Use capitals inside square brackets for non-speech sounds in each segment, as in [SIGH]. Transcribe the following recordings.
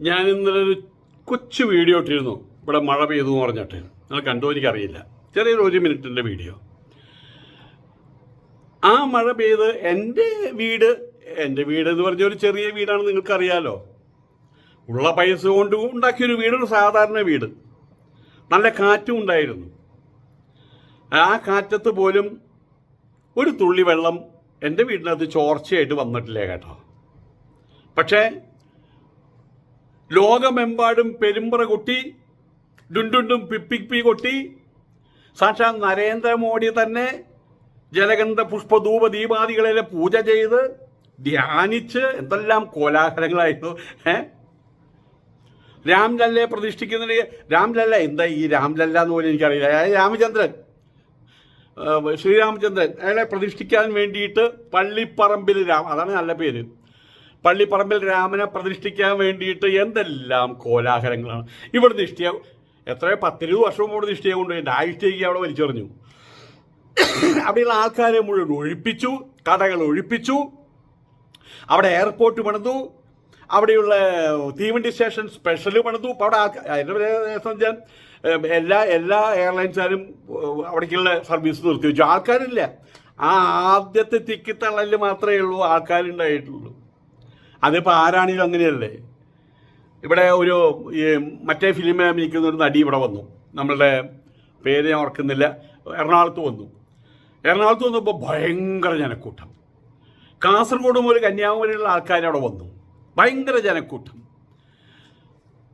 ഞാൻ ഇന്നലെ ഒരു കൊച്ചു വീഡിയോ ഇട്ടിരുന്നു. ഇവിടെ മഴ പെയ്തു എന്ന് പറഞ്ഞിട്ട്. നിങ്ങൾ കണ്ടോ എനിക്കറിയില്ല. ചെറിയൊരു ഒരു മിനിറ്റിന്റെ വീഡിയോ. ആ മഴ പെയ്ത് എന്റെ വീട് എന്റെ വീട് എന്ന് പറഞ്ഞ ഒരു ചെറിയ വീടാണ് നിങ്ങൾക്കറിയാലോ. ഉള്ള പൈസ കൊണ്ട് ഉണ്ടാക്കിയൊരു ഒരു സാധാരണ വീട്. നല്ല കാറ്റും ഉണ്ടായിരുന്നു. ആ കാറ്റത്ത് പോലും ഒരു തുള്ളി വെള്ളം എന്റെ വീടിനകത്ത് ചോർച്ചയായിട്ട് വന്നിട്ടില്ല കേട്ടോ. പക്ഷേ ലോകമെമ്പാടും പെരുമ്പറ കൊട്ടി ഡുണ്ടുണ്ടും പിപ്പിപ്പി കൊട്ടി. സാക്ഷാൽ നരേന്ദ്രമോദി തന്നെ ജലഗന്ധ പുഷ്പധൂപ ദീപാദികളെ പൂജ ചെയ്ത് ധ്യാനിച്ച് എന്തെല്ലാം കോലാഹലങ്ങളായിരുന്നു ഏ? രാംലല്ലയെ പ്രതിഷ്ഠിക്കുന്നതിന് രാംലല്ല എന്താ ഈ രാംലല്ല എന്ന് പോലും എനിക്കറിയില്ല. അതായത് രാമചന്ദ്രൻ. ശ്രീരാമചന്ദ്രൻ. അയാളെ പ്രതിഷ്ഠിക്കാൻ വേണ്ടിയിട്ട് പള്ളിപ്പറമ്പിൽ രാം അതാണ് നല്ല പേര്. പള്ളിപ്പറമ്പിൽ രാമനെ പ്രതിഷ്ഠിക്കാൻ വേണ്ടിയിട്ട് എന്തെല്ലാം കോലാഹലങ്ങളാണ്. ഇവിടെ നിഷ്ഠിയ എത്രയോ പത്തിരുപത് വർഷം മുമ്പ് കൊണ്ടുപോയിട്ട് ആ ആയിഷ്ടേക്ക് അവിടെ വലിച്ചെറിഞ്ഞു. അവിടെയുള്ള ആൾക്കാരെ മുഴുവൻ ഒഴിപ്പിച്ചു കടകൾ ഒഴിപ്പിച്ചു അവിടെ എയർപോർട്ട് പണിതു അവിടെയുള്ള തീവണ്ടി സ്റ്റേഷൻ സ്പെഷ്യൽ പണിതു. അവിടെ അതിന്റെ സംബന്ധിച്ചാൽ എല്ലാ എല്ലാ എയർലൈൻസുകാരും അവിടേക്കുള്ള സർവീസ് നിർത്തി വെച്ചു ആൾക്കാരില്ല. ആ ആദ്യത്തെ തിക്കിത്തള്ളലിൽ മാത്രമേ ഉള്ളൂ ആൾക്കാരുണ്ടായിട്ടുള്ളൂ. അതിപ്പോൾ ആരാണെങ്കിലും അങ്ങനെയല്ലേ? ഇവിടെ ഒരു ഈ മറ്റേ ഫിലിമേ അഭിനയിക്കുന്ന ഒരു നടി ഇവിടെ വന്നു. നമ്മളുടെ പേര് ഞാൻ ഓർക്കുന്നില്ല. എറണാകുളത്ത് വന്നു. എറണാകുളത്ത് വന്നപ്പോൾ ഭയങ്കര ജനക്കൂട്ടം. കാസർഗോഡ് മുതൽ കന്യാകുമാരിയുള്ള ആൾക്കാർ അവിടെ വന്നു. ഭയങ്കര ജനക്കൂട്ടം.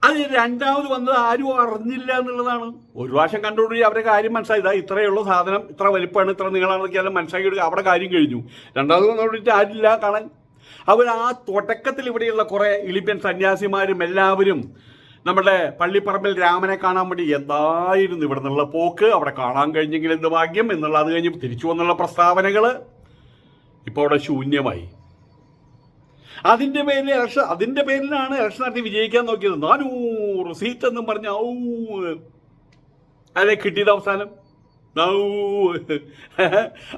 അത് രണ്ടാമത് വന്നത് ആരും അറിഞ്ഞില്ല എന്നുള്ളതാണ്. ഒരു പ്രാവശ്യം കണ്ടുകൊണ്ട് അവരെ കാര്യം മനസ്സിലായി. ഇതാ ഉള്ളൂ സാധനം ഇത്ര വലിപ്പമാണ് ഇത്ര നീളാണെന്നൊക്കെ എല്ലാം മനസ്സിലാക്കി എടുക്കുക. അവിടെ കാര്യം കഴിഞ്ഞു. രണ്ടാമത് വന്നോണ്ടിട്ട് ആരില്ല കാണാൻ അവർ ആ തുടക്കത്തിൽ ഇവിടെയുള്ള കുറേ ഇളിപ്യൻ സന്യാസിമാരും എല്ലാവരും നമ്മുടെ പള്ളിപ്പറമ്പിൽ രാമനെ കാണാൻ വേണ്ടി എന്തായിരുന്നു ഇവിടെ നിന്നുള്ള പോക്ക്? അവിടെ കാണാൻ കഴിഞ്ഞെങ്കിൽ എന്ത് ഭാഗ്യം? എന്നുള്ള അത് കഴിഞ്ഞ് തിരിച്ചു വന്നുള്ള പ്രസ്താവനകൾ ഇപ്പോൾ അവിടെ ശൂന്യമായി. അതിന്റെ പേരിൽ ഇലക്ഷൻ അതിന്റെ പേരിലാണ് ഇലക്ഷൻ നടത്തി വിജയിക്കാൻ നോക്കിയത്. നാനൂറ് സീറ്റ് എന്നും പറഞ്ഞ ഔ. അതെ കിട്ടിയത് അവസാനം.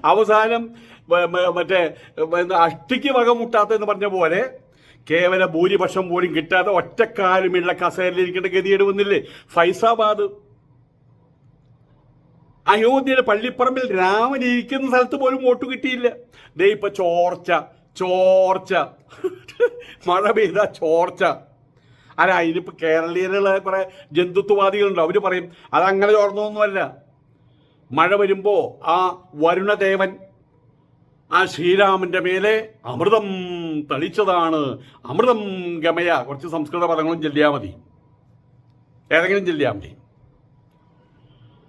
അവസാനം മറ്റേ അഷ്ടിക്ക് വക മുട്ടാത്തെന്ന് പറഞ്ഞ പോലെ കേവല ഭൂരിപക്ഷം പോലും കിട്ടാതെ ഒറ്റക്കാലുമുള്ള കസേരയിലിരിക്കേണ്ട ഗതിയേട് വന്നില്ലേ? ഫൈസാബാദ്. അയോധ്യയിലെ പള്ളിപ്പറമ്പിൽ രാമൻ ഇരിക്കുന്ന സ്ഥലത്ത് പോലും വോട്ട് കിട്ടിയില്ല. ദേ ഇപ്പൊ ചോർച്ച ചോർച്ച. മഴ പെയ്ത ചോർച്ച. അല്ല അതിനിപ്പോ കേരളീയരുള്ള കുറെ ജന്തുത്വവാദികളുണ്ട്? അവർ പറയും അതങ്ങനെ ചോർന്നൊന്നുമല്ല. മഴ വരുമ്പോ ആ വരുണദേവൻ ആ ശ്രീരാമന്റെ മേലെ അമൃതം തളിച്ചതാണ്. അമൃതം ഗമയ. കുറച്ച് സംസ്കൃത പദങ്ങളും ചൊല്ലിയാൽ മതി. ഏതെങ്കിലും ചൊല്ലിയാൽ മതി.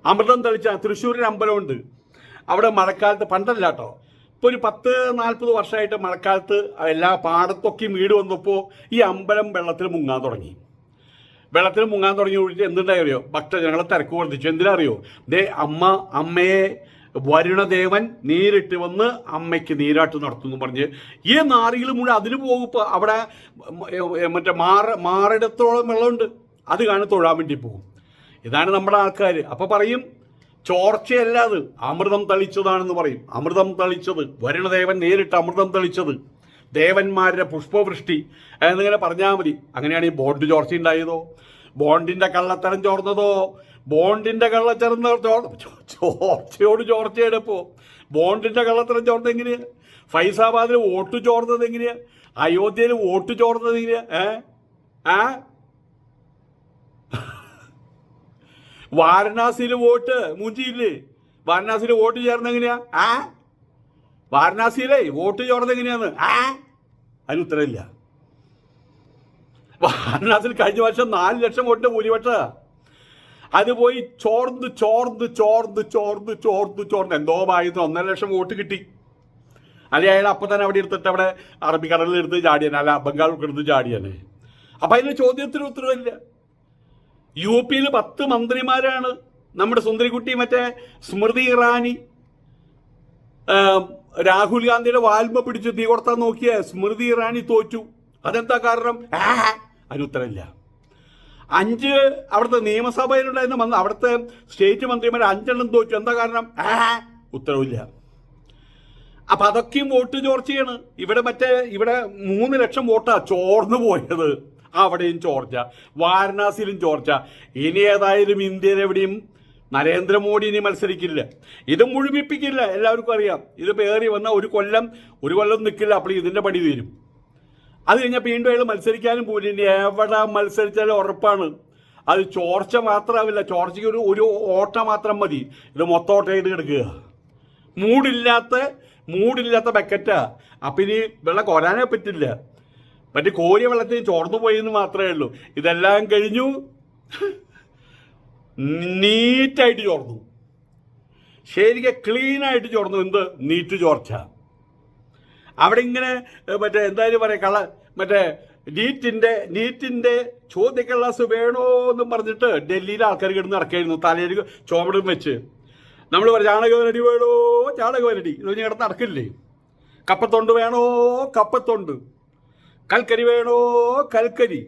അമൃതം തളിച്ച തൃശ്ശൂരിൽ അമ്പലമുണ്ട്. അവിടെ മഴക്കാലത്ത് പണ്ടല്ല കേട്ടോ ഇപ്പോൾ ഒരു പത്ത് നാൽപ്പത് വർഷമായിട്ട് മഴക്കാലത്ത് എല്ലാ പാടത്തൊക്കെയും വീട് വന്നപ്പോൾ ഈ അമ്പലം വെള്ളത്തിൽ മുങ്ങാൻ തുടങ്ങി. വെള്ളത്തിൽ മുങ്ങാൻ തുടങ്ങി ഒഴിച്ച് എന്തുണ്ടായി അറിയോ? ഭക്തജനങ്ങളെ തിരക്ക് വർദ്ധിച്ചു. എന്തിനാ അറിയോ? ദേ അമ്മ അമ്മയെ വരുണദേവൻ നേരിട്ട് വന്ന് അമ്മയ്ക്ക് നീരാട്ട് നടത്തുന്നു പറഞ്ഞ്. ഈ നാറികൾ മുഴുവൻ അതിന് പോകുമ്പോൾ അവിടെ മറ്റേ മാറ മാറിടത്തോളം വെള്ളമുണ്ട്. അത് കാണാൻ തൊഴാൻ വേണ്ടി പോകും. ഇതാണ് നമ്മുടെ ആൾക്കാർ അപ്പോൾ പറയും ചോർച്ചയല്ല അത്. അമൃതം തളിച്ചതാണെന്ന് പറയും. അമൃതം തളിച്ചത്. വരുണദേവൻ നേരിട്ട് അമൃതം തളിച്ചത്. ദേവന്മാരുടെ പുഷ്പവൃഷ്ടി. എന്നിങ്ങനെ പറഞ്ഞാൽ മതി. അങ്ങനെയാണ് ഈ ബോണ്ട് ചോർച്ച ഉണ്ടായതോ ബോണ്ടിന്റെ കള്ളത്തരം ചോർന്നതോ? ബോണ്ടിന്റെ ചോ- ചോർച്ചയോട് ചോർച്ചയുടെ ഇപ്പോ ബോണ്ടിന്റെ കള്ളത്തരം ചോർന്നത് എങ്ങനെയാ? ഫൈസാബാദിൽ വോട്ട് ചോർന്നത് എങ്ങനെയാ? അയോധ്യയിൽ വോട്ട് ചോർന്നത് എങ്ങനെയാ? ഏ? ആ? വാരണാസിയിൽ വോട്ട് മൂഞ്ചിയില്ലേ? വാരണാസിയിൽ വോട്ട് ചേർന്ന എങ്ങനെയാ? ആ? വാരണാസിയിലേ വോട്ട് ചോർന്നത് എങ്ങനെയാന്ന്? ആ? അതിന് ഉത്തരവില്ല. വാരണാസിയിൽ കഴിഞ്ഞ വർഷം നാല് ലക്ഷം വോട്ട് ഭൂരിപക്ഷ അത് പോയി ചോർന്ന് ചോർന്ന് ചോർന്ന് ചോർന്ന് ചോർന്ന് ചോർന്ന്. എന്തോ ഭാഗ്യത്തിന് ഒന്നര ലക്ഷം വോട്ട് കിട്ടി. അല്ലെങ്കിൽ അയാൾ അപ്പം തന്നെ അവിടെ എടുത്തിട്ട് അവിടെ അറബിക്കടലിൽ എടുത്ത് ചാടിയാണ് അല്ല ബംഗാൾ എടുത്ത് ചാടിയാണ് അപ്പം അതിന് ചോദ്യത്തിന് ഉത്തരവില്ല യു പിയിൽ പത്ത് മന്ത്രിമാരാണ് നമ്മുടെ സുന്ദരിക്കുട്ടി മറ്റേ സ്മൃതി ഇറാനി. രാഹുൽ ഗാന്ധിയുടെ വാൽമ പിടിച്ച് തീ കൊടുത്താൻ നോക്കിയ സ്മൃതി ഇറാനി തോറ്റു. അതെന്താ കാരണം? ആ, അതിന് ഉത്തരവില്ല അഞ്ച് അവിടുത്തെ നിയമസഭയിലുണ്ടായിരുന്ന വന്ന് അവിടുത്തെ സ്റ്റേറ്റ് മന്ത്രിമാർ അഞ്ചെണ്ണം തോറ്റു. എന്താ കാരണം? ഉത്തരവില്ല. അപ്പൊ അതൊക്കെയും വോട്ട് ചോർച്ചയാണ്. ഇവിടെ മറ്റേ ഇവിടെ മൂന്ന് ലക്ഷം വോട്ടാ ചോർന്നു പോയത്. അവിടെയും ചോർച്ച. വാരണാസിയിലും ചോർച്ച. ഇനി ഏതായാലും ഇന്ത്യയിൽ എവിടെയും നരേന്ദ്രമോദി ഇനി മത്സരിക്കില്ല. ഇത് മുഴുമിപ്പിക്കില്ല എല്ലാവർക്കും അറിയാം. ഇത് പേറി വന്ന ഒരു കൊല്ലം ഒരു കൊല്ലം നിൽക്കില്ല അപ്പോൾ ഇതിന്റെ പണി തീരും. അത് കഴിഞ്ഞാൽ വീണ്ടും അയാൾ മത്സരിക്കാനും പോലും എവിടെ മത്സരിച്ചാലും ഉറപ്പാണ്. അത് ചോർച്ച മാത്രമാവില്ല ചോർച്ചയ്ക്ക് ഒരു ഒരു ഓട്ട മാത്രം മതി. ഇത് മൊത്തം ഓട്ടയിട്ട് കിടക്കുക. മൂടില്ലാത്ത മൂടില്ലാത്ത ബക്കറ്റാ. അപ്പം ഇനി വെള്ളം കോരാനേ പറ്റില്ല. മറ്റേ കോരിയ വെള്ളത്തിൽ ചോർന്നു പോയെന്ന് മാത്രമേ ഉള്ളൂ. ഇതെല്ലാം കഴിഞ്ഞു. നീറ്റായിട്ട് ചോർന്നു. ശരിക്കും ക്ലീനായിട്ട് ചോർന്നു. എന്ത്? നീറ്റ് ചോർച്ച. അവിടെ ഇങ്ങനെ മറ്റേ എന്തായാലും പറയാം കള മറ്റേ നീറ്റിന്റെ നീറ്റിന്റെ ചോദ്യക്കള്ളാസ് വേണോ എന്നും പറഞ്ഞിട്ട് ഡൽഹിയിലെ ആൾക്കാർ കിടന്ന് നടക്കായിരുന്നു. തലയിൽ ചോമടും വെച്ച്. നമ്മൾ പറയും ചാണകവരടി വേണോ? ചാണകവരടി ഇത് കഴിഞ്ഞ് കിടന്ന് നടക്കില്ലേ? കപ്പത്തൊണ്ട് വേണോ? കപ്പത്തൊണ്ട്. കൽക്കരി വേണോ? കൽക്കരി.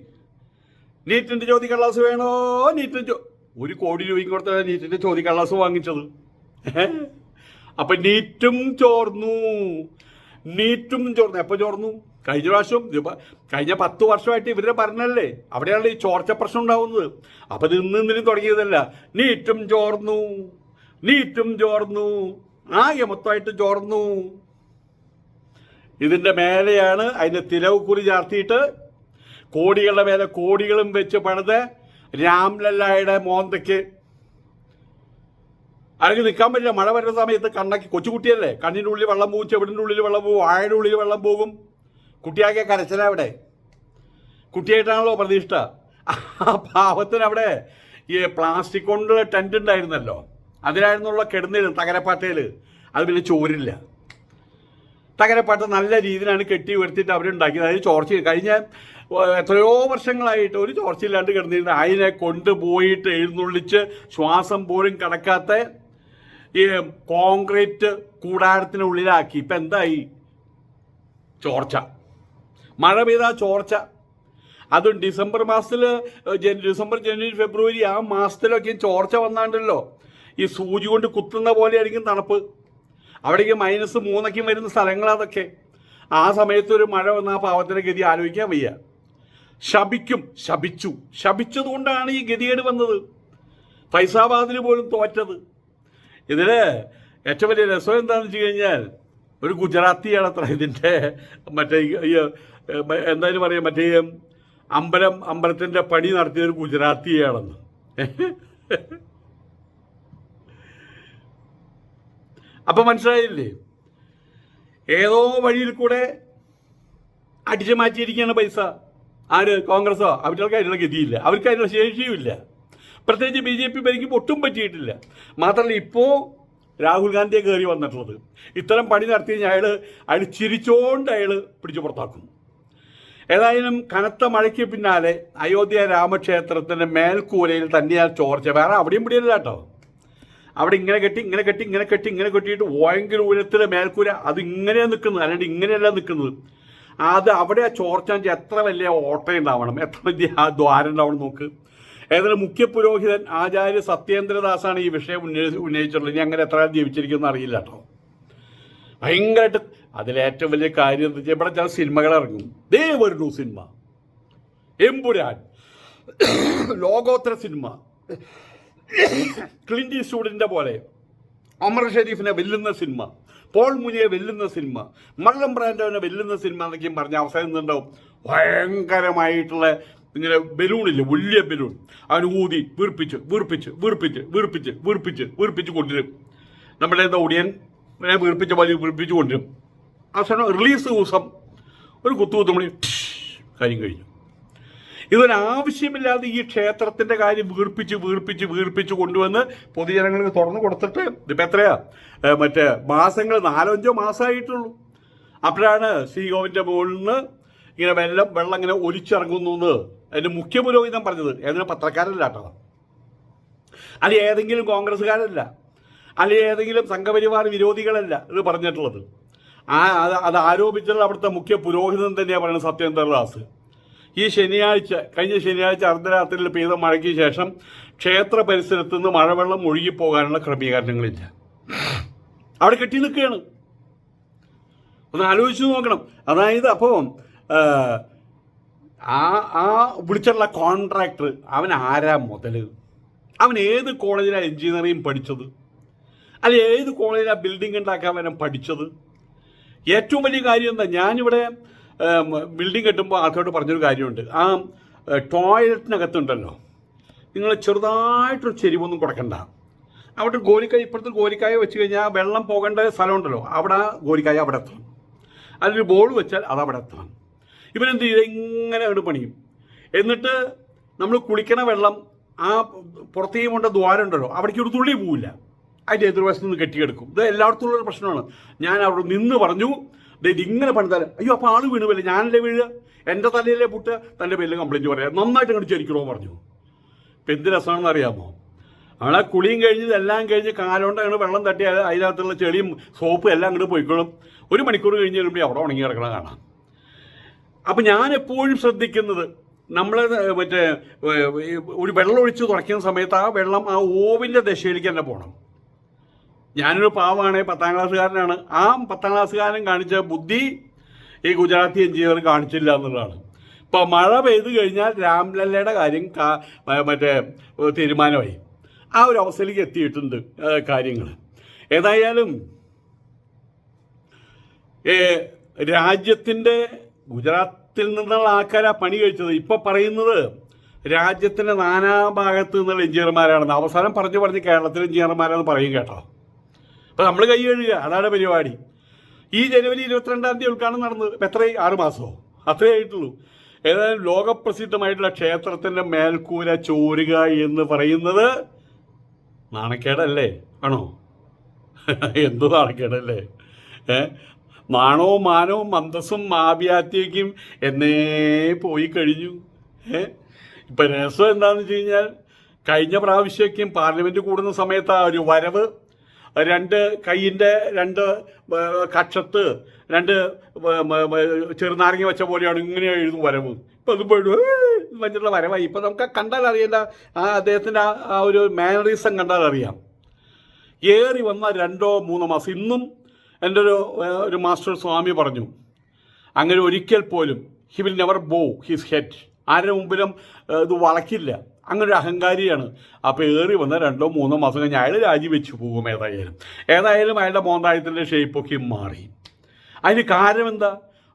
നീറ്റിന്റെ ചോദ്യക്കള്ളാസ് വേണോ? നീറ്റിന്റെ ഒരു കോടി രൂപയും കൊടുത്താണ് നീറ്റിന്റെ ചോദ്യക്കള്ളാസ് വാങ്ങിച്ചത്. അപ്പൊ നീറ്റും ചോർന്നു. നീറ്റും ചോർന്നു. എപ്പോൾ ചോർന്നു? കഴിഞ്ഞ പ്രാവശ്യം. കഴിഞ്ഞ പത്ത് വർഷമായിട്ട് ഇവരുടെ ഭരണമല്ലേ അവിടെയാണ് ഈ ചോർച്ച പ്രശ്നം ഉണ്ടാവുന്നത്. അപ്പൊ ഇത് ഇന്ന് ഇന്നിനും തുടങ്ങിയതല്ല. നീറ്റും ചോർന്നു. നീറ്റും ചോർന്നു. ആകെ മൊത്തമായിട്ട് ചോർന്നു. ഇതിന്റെ മേലെയാണ് അതിന്റെ തിലവ് കുറി ചാർത്തിയിട്ട് കോടികളുടെ മേലെ കോടികളും വെച്ച് പണിത് രാംലല്ലായുടെ മോന്തയ്ക്ക് അല്ലെങ്കിൽ നിൽക്കാൻ പറ്റില്ല. മഴ വരുന്ന സമയത്ത് കണ്ണാക്കി കൊച്ചുകുട്ടിയല്ലേ? കണ്ണിന്റെ ഉള്ളിൽ വെള്ളം പോകും ചെവിടിന്റെ ഉള്ളിൽ വെള്ളം പോകും വാഴയുടെ ഉള്ളിൽ വെള്ളം പോകും കുട്ടിയാക്കിയ കരച്ചില അവിടെ. കുട്ടിയായിട്ടാണല്ലോ പ്രതീക്ഷ. ആ പാവത്തിന് അവിടെ ഈ പ്ലാസ്റ്റിക് കൊണ്ട് ടെന്റ് ഉണ്ടായിരുന്നല്ലോ. അതിലായിരുന്നുള്ള കിടന്നിരുന്നു തകരപ്പാട്ടയിൽ അത് പിന്നെ ചോരില്ല. തകരപ്പാട്ട് നല്ല രീതിയിലാണ് കെട്ടി ഉയർത്തിയിട്ട് അവരുണ്ടാക്കിയത് അതിന് ചോർച്ച കഴിഞ്ഞ എത്രയോ വർഷങ്ങളായിട്ട് ഒരു ചോർച്ചയില്ലാണ്ട് കിടന്നിരുന്ന അതിനെ കൊണ്ടുപോയിട്ട് എഴുന്നള്ളിച്ച് ശ്വാസം പോലും കടക്കാത്ത ഈ കോൺക്രീറ്റ് കൂടാരത്തിനുള്ളിലാക്കി ഇപ്പം എന്തായി? ചോർച്ച. മഴ പെയ്ത ചോർച്ച. അതും ഡിസംബർ മാസത്തിൽ ഡിസംബർ ജനുവരി ഫെബ്രുവരി ആ മാസത്തിലൊക്കെ ചോർച്ച വന്നാണ്ടല്ലോ. ഈ സൂചി കൊണ്ട് കുത്തുന്ന പോലെ ആയിരിക്കും തണുപ്പ്. അവിടേക്ക് മൈനസ് മൂന്നൊക്കെ വരുന്ന സ്ഥലങ്ങൾ അതൊക്കെ. ആ സമയത്ത് ഒരു മഴ വന്ന ആ പാവത്തിന്റെ ഗതി ആലോചിക്കാൻ വയ്യ. ശപിക്കും. ശപിച്ചു. ശപിച്ചതുകൊണ്ടാണ് ഈ ഗതികേട് വന്നത്. ഫൈസാബാദിൽ പോലും തോറ്റത്. ഇതിൽ ഏറ്റവും വലിയ രസം എന്താണെന്ന് വെച്ച് കഴിഞ്ഞാൽ ഒരു ഗുജറാത്തിയാണ് അത്ര ഇതിന്റെ മറ്റേ ഈ- എന്തായാലും പറയാം മറ്റേ അമ്പലം അമ്പലത്തിന്റെ പണി നടത്തിയ ഒരു ഗുജറാത്തിയാണെന്ന്. അപ്പം മനസ്സിലായില്ലേ? ഏതോ വഴിയിൽ കൂടെ അടിച്ചു മാറ്റിയിരിക്കുകയാണ് പൈസ. ആര്? കോൺഗ്രസോ അവർക്ക് അതിനുള്ള ഗതിയില്ല. അവർക്ക് അതിനുള്ള ശേഷിയുമില്ല. പ്രത്യേകിച്ച് ബി ജെ പി ഭരിക്കുമ്പോൾ ഒട്ടും പറ്റിയിട്ടില്ല. മാത്രമല്ല ഇപ്പോൾ രാഹുൽ ഗാന്ധിയെ കയറി വന്നിട്ടുള്ളത്. ഇത്തരം പണി നടത്തി കഴിഞ്ഞാൽ അയാൾ അയാൾ ചിരിച്ചോണ്ട് അയാൾ പിടിച്ചു പുറത്താക്കും. ഏതായാലും കനത്ത മഴയ്ക്ക് പിന്നാലെ അയോധ്യ രാമക്ഷേത്രത്തിന്റെ മേൽക്കൂരയിൽ തന്നെയാൽ ചോർച്ച. വേറെ അവിടെയും പിടിയല്ല കേട്ടോ. അവിടെ ഇങ്ങനെ കെട്ടി ഇങ്ങനെ കെട്ടി ഇങ്ങനെ കെട്ടി ഇങ്ങനെ കെട്ടിയിട്ട് ഭയങ്കര ഉയരത്തിലെ മേൽക്കൂര. അത് ഇങ്ങനെയാണ് നിൽക്കുന്നത്. അല്ലാണ്ട് ഇങ്ങനെയല്ല നിൽക്കുന്നത്. അത് അവിടെ ആ ചോർച്ച എത്ര വലിയ ഓട്ടം ഉണ്ടാവണം? എത്ര വലിയ ആ ദ്വാരം ഉണ്ടാവണം നോക്ക്. ഏതായാലും മുഖ്യ പുരോഹിതൻ ആചാര്യ സത്യേന്ദ്രദാസാണ് ഈ വിഷയം ഉന്നയി ഉന്നയിച്ചിട്ടുള്ളത്. ഇനി അങ്ങനെ എത്ര കാലം ജീവിച്ചിരിക്കുമെന്ന് അറിയില്ല കേട്ടോ. ഭയങ്കരമായിട്ട് അതിലേറ്റവും വലിയ കാര്യം എന്താ വെച്ചാൽ ഇവിടെ ചില സിനിമകൾ ഇറങ്ങും. ദേ വരുന്നു സിനിമ എമ്പുരാൻ. ലോകോത്തര സിനിമ ക്ലിന്റി ഈസ്റ്റ്വുഡിന്റെ പോലെ. അമർ ഷെരീഫിനെ വെല്ലുന്ന സിനിമ പോൾ മുനിയെ വെല്ലുന്ന സിനിമ മള്ളം ബ്രാൻഡോനെ വെല്ലുന്ന സിനിമ എന്നൊക്കെയും പറഞ്ഞ അവസാനം എന്തുണ്ടാവും ഭയങ്കരമായിട്ടുള്ള ഇങ്ങനെ ബലൂണില്ലേ വലിയ ബലൂൺ അവന് ഊതി വീർപ്പിച്ച് വീർപ്പിച്ച് വീർപ്പിച്ച് വീർപ്പിച്ച് വീർപ്പിച്ച് വീർപ്പിച്ച് കൊണ്ടുവരും. നമ്മുടെ ഒടിയൻ ഇങ്ങനെ വീർപ്പിച്ച വലിയ വീർപ്പിച്ച് കൊണ്ടുവരും. അവസാനം റിലീസ് ദിവസം ഒരു കുത്തുകുത്തു മണി കാര്യം കഴിഞ്ഞു. ഇതൊരാവശ്യമില്ലാതെ ഈ ക്ഷേത്രത്തിന്റെ കാര്യം വീർപ്പിച്ച് വീർപ്പിച്ച് വീർപ്പിച്ച് കൊണ്ടുവന്ന് പൊതുജനങ്ങൾക്ക് തുറന്നു കൊടുത്തിട്ട് ഇതിപ്പോൾ എത്രയാ? മറ്റേ മാസങ്ങൾ നാലഞ്ചോ മാസമായിട്ടുള്ളൂ. അപ്പോഴാണ് ശ്രീകോവിന്റെ മുകളിൽ നിന്ന് ഇങ്ങനെ വെള്ളം വെള്ളം ഇങ്ങനെ ഒലിച്ചിറങ്ങുന്നു എന്ന് അതിന്റെ മുഖ്യ പുരോഹിതം പറഞ്ഞത് ഏതൊരു പത്രക്കാരല്ല കേട്ടോ. അല്ല ഏതെങ്കിലും കോൺഗ്രസ്സുകാരല്ല അല്ല ഏതെങ്കിലും സംഘപരിവാർ വിരോധികളല്ല ഇത് പറഞ്ഞിട്ടുള്ളത്. ആ അത് അത് ആരോപിച്ചുള്ള അവിടുത്തെ മുഖ്യ പുരോഹിതൻ തന്നെയാണ് പറയുന്നത് സത്യേന്ദ്രദാസ് ഈ ശനിയാഴ്ച കഴിഞ്ഞ ശനിയാഴ്ച അർദ്ധരാത്രിയിൽ പെയ്ത മഴയ്ക്ക് ശേഷം ക്ഷേത്ര പരിസരത്തു നിന്ന് മഴവെള്ളം ഒഴുകിപ്പോകാനുള്ള ക്രമീകരണങ്ങളില്ല. അവിടെ കെട്ടി നിൽക്കുകയാണ്. ഒന്ന് ആലോചിച്ച് നോക്കണം. അതായത് അപ്പോൾ ആ ആ വിളിച്ചുള്ള കോൺട്രാക്ടർ അവൻ ആരാ മുതൽ അവൻ ഏത് കോളേജിലാണ് എഞ്ചിനീയറിംഗ് പഠിച്ചത്? അല്ല ഏത് കോളേജിലാണ് ബിൽഡിംഗ് ഉണ്ടാക്കാൻ അവനെ പഠിച്ചത്? ഏറ്റവും വലിയ കാര്യം എന്താ? ഞാനിവിടെ ബിൽഡിംഗ് കെട്ടുമ്പോൾ ആൾക്കാരോട് പറഞ്ഞൊരു കാര്യമുണ്ട്. ആ ടോയ്ലറ്റിനകത്തുണ്ടല്ലോ നിങ്ങൾ ചെറുതായിട്ടൊരു ചെരിവൊന്നും കൊടുക്കണ്ട. അവിടെ ഗോലിക്കായ ഇപ്പുറത്ത് ഗോലിക്കായ വെച്ച് കഴിഞ്ഞാൽ വെള്ളം പോകേണ്ട സ്ഥലമുണ്ടല്ലോ. അവിടെ ഗോലിക്കായ അവിടെ എത്തണം. അതിലൊരു ബോൾ വെച്ചാൽ അത് അവിടെ എത്തണം. ഇവരെന്ത് ചെയ്ത് ഇങ്ങനെ അങ്ങോട്ട് പണിയും. എന്നിട്ട് നമ്മൾ കുളിക്കണ വെള്ളം ആ പുറത്തേക്ക് കൊണ്ട ദ്വാരം ഉണ്ടല്ലോ അവിടേക്ക് ഒരു തുള്ളി പോവില്ല. അതിന്റെ എതിർവശത്ത് നിന്ന് കെട്ടിയെടുക്കും. ഇത് എല്ലായിടത്തും ഉള്ള പ്രശ്നമാണ്. ഞാൻ അവിടെ നിന്ന് പറഞ്ഞു ഇത് ഇങ്ങനെ പണിതാൽ അയ്യോ അപ്പോൾ ആൾ വീണുമല്ലേ ഞാനല്ലേ വീഴുക എന്റെ തലയിലെ പുട്ട്? തന്റെ പേരിൽ കംപ്ലൈന്റ് പറയാം. നന്നായിട്ട് അങ്ങോട്ട് ചരിക്കണോ പറഞ്ഞു. ഇപ്പം എന്ത് രസമാണെന്ന് അറിയാമോ? അവിടെ കുളിയും കഴിഞ്ഞ് ഇതെല്ലാം കഴിഞ്ഞ് കാലുകൊണ്ട് അങ്ങോട്ട് വെള്ളം തട്ടി അതിനകത്തുള്ള ചെളിയും സോപ്പും എല്ലാം അങ്ങോട്ട് പോയിക്കോളും. ഒരു മണിക്കൂർ കഴിഞ്ഞ് കഴിയുമ്പോൾ അവിടെ ഉണങ്ങി കിടക്കണം കാണാം. അപ്പം ഞാൻ എപ്പോഴും ശ്രദ്ധിക്കുന്നത് നമ്മൾ മറ്റേ ഒരു വെള്ളം ഒഴിച്ച് തുറയ്ക്കുന്ന സമയത്ത് ആ വെള്ളം ആ ഓവിന്റെ ദശയിലേക്ക് തന്നെ പോകണം ഞാനൊരു പാവമാണ് പത്താം ക്ലാസ്സുകാരനാണ്. ആ പത്താം ക്ലാസ്സുകാരൻ കാണിച്ച ബുദ്ധി ഈ ഗുജറാത്തി എഞ്ചിനീയർ കാണിച്ചില്ല എന്നുള്ളതാണ്. ഇപ്പോൾ മഴ പെയ്തു കഴിഞ്ഞാൽ രാംലല്ലയുടെ കാര്യം മറ്റേ തീരുമാനമായി. ആ ഒരു അവസ്ഥയിലേക്ക് എത്തിയിട്ടുണ്ട് കാര്യങ്ങൾ ഏതായാലും രാജ്യത്തിന്റെ രാജ്യത്തിന്റെ ഗുജറാത്തിൽ നിന്നുള്ള ആൾക്കാരാ പണി കഴിച്ചത്. ഇപ്പൊ പറയുന്നത് രാജ്യത്തിന്റെ നാനാ ഭാഗത്ത് നിന്നുള്ള എഞ്ചിനീയർമാരാണെന്ന്. അവസാനം പറഞ്ഞു പറഞ്ഞ് കേരളത്തിലെ എഞ്ചിനീയർമാരാണെന്ന് പറയും കേട്ടോ. അപ്പൊ നമ്മൾ കൈ കഴുകുക. അതാണ് പരിപാടി. ഈ ജനുവരി ഇരുപത്തിരണ്ടാം തീയതി ഉദ്ഘാടനം നടന്നത് എത്ര ആറ് മാസമോ? അത്രേ ആയിട്ടുള്ളൂ. ഏതായാലും ലോകപ്രസിദ്ധമായിട്ടുള്ള ക്ഷേത്രത്തിന്റെ മേൽക്കൂര ചോരുക എന്ന് പറയുന്നത് നാണക്കേടല്ലേ? ആണോ? [LAUGHS] എന്തോ നാണക്കേടല്ലേ? ഏ? നാണവും മാനവും മന്ദസും മാപിയാത്യയ്ക്കും എന്നേ പോയി കഴിഞ്ഞു. ഇപ്പം രസം എന്താണെന്ന് വെച്ച് കഴിഞ്ഞാൽ കഴിഞ്ഞ പ്രാവശ്യമൊക്കെയും പാർലമെന്റ് കൂടുന്ന സമയത്ത് ആ ഒരു വരവ് രണ്ട് കൈയിന്റെ രണ്ട് കക്ഷത്ത് രണ്ട് ചെറുനാരങ്ങ വെച്ച പോലെയാണ് ഇങ്ങനെ എഴുതും വരവ്. ഇപ്പം അത് പോയിട്ട് മറ്റുള്ള വരവായി. ഇപ്പം നമുക്ക് കണ്ടാൽ അറിയേണ്ട ആ അദ്ദേഹത്തിന്റെ ആ ഒരു മാനറിസം കണ്ടാൽ അറിയാം. ഏറി വന്ന രണ്ടോ മൂന്നോ മാസം ഇന്നും എന്റെ ഒരു ഒരു മാസ്റ്റർ സ്വാമി പറഞ്ഞു അങ്ങനെ ഒരിക്കൽ പോലും he will never bow his head ആരുടെ മുമ്പിലും ഇത് വളക്കില്ല. അങ്ങനെ ഒരു അഹങ്കാരിയാണ്. അപ്പോൾ ഏറി വന്ന രണ്ടോ മൂന്നോ മാസം കഴിഞ്ഞ് അയാൾ രാജിവെച്ച് പോകും ഏതായാലും. ഏതായാലും അയാളുടെ മോന്തായത്തിന്റെ ഷേപ്പൊക്കെ മാറി. അതിന് കാരണം എന്താ?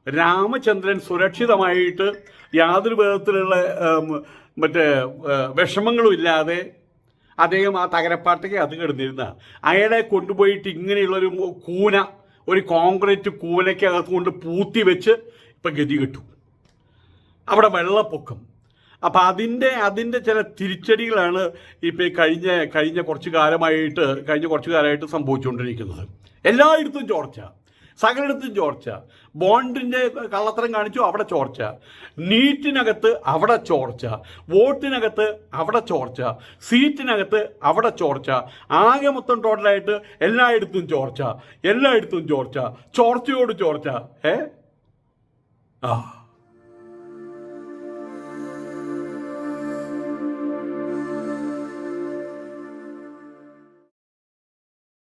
രാമചന്ദ്രൻ സുരക്ഷിതമായിട്ട് യാതൊരു വിധത്തിലുള്ള മറ്റേ വിഷമങ്ങളും ഇല്ലാതെ അദ്ദേഹം ആ തകരപ്പാട്ടയ്ക്ക് അത് കിടന്നിരുന്ന. അയാളെ കൊണ്ടുപോയിട്ട് ഇങ്ങനെയുള്ളൊരു കൂന ഒരു കോൺക്രീറ്റ് കൂനയ്ക്കകത്ത് കൊണ്ട് പൂത്തി വെച്ച് ഇപ്പം ഗതി കിട്ടു. അവിടെ വെള്ളപ്പൊക്കം. അപ്പം അതിന്റെ അതിന്റെ ചില തിരിച്ചടികളാണ് ഇപ്പം കഴിഞ്ഞ കഴിഞ്ഞ കുറച്ച് കാലമായിട്ട് കഴിഞ്ഞ കുറച്ച് കാലമായിട്ട് സംഭവിച്ചുകൊണ്ടിരിക്കുന്നത്. എല്ലായിടത്തും ചോർച്ച. സകലയിടത്തും ചോർച്ച. ബോണ്ടിന്റെ കള്ളത്തരം കാണിച്ചു അവിടെ ചോർച്ച. നീറ്റിനകത്ത് അവിടെ ചോർച്ച. വോട്ടിനകത്ത് അവിടെ ചോർച്ച. സീറ്റിനകത്ത് അവിടെ ചോർച്ച. ആകെ മൊത്തം ടോട്ടലായിട്ട് എല്ലായിടത്തും ചോർച്ച. എല്ലായിടത്തും ചോർച്ച. ചോർച്ചയോട് ചോർച്ച. ഏ? ആ.